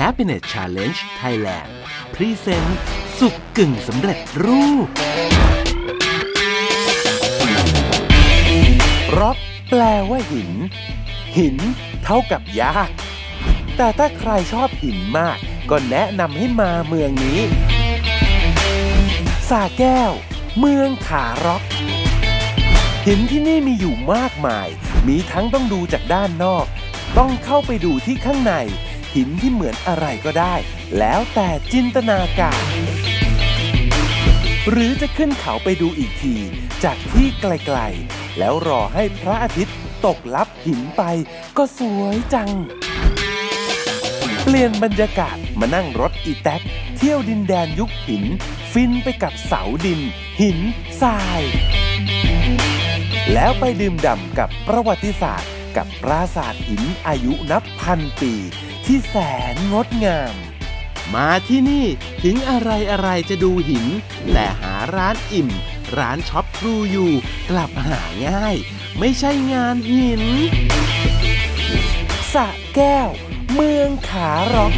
Happiness Challenge Thailand พรีเซนต์สุกกึ่งสำเร็จรูปร็อกแปลว่าหิน หินเท่ากับยาก แต่ถ้าใครชอบหินมาก ก็แนะนำให้มาเมืองนี้ สาแก้ว เมืองขาร็อก หินที่นี่มีอยู่มากมาย มีทั้งต้องดูจากด้านนอก ต้องเข้าไปดูที่ข้างใน หินที่เหมือนอะไรก็ได้ แล้วแต่จินตนาการ หรือจะขึ้นเขาไปดูอีกที จากที่ไกลๆ แล้วรอให้พระอาทิตย์ตกลับหินไป ก็สวยจัง เปลี่ยนบรรยากาศมานั่งรถอีแท็ก เที่ยวดินแดนยุคหิน ฟินไปกับเสาดิน หินทราย แล้วไปดื่มด่ำกับประวัติศาสตร์ กับปราสาทหินอายุนับพันปี ที่แสนงดงาม มาที่นี่ถึงอะไรอะไรจะดูหิน แต่หาร้านอิ่ม ร้านช็อปครูอยู่ กลับหาง่าย ไม่ใช่งานหินสะแก้ว เมืองขาร็อก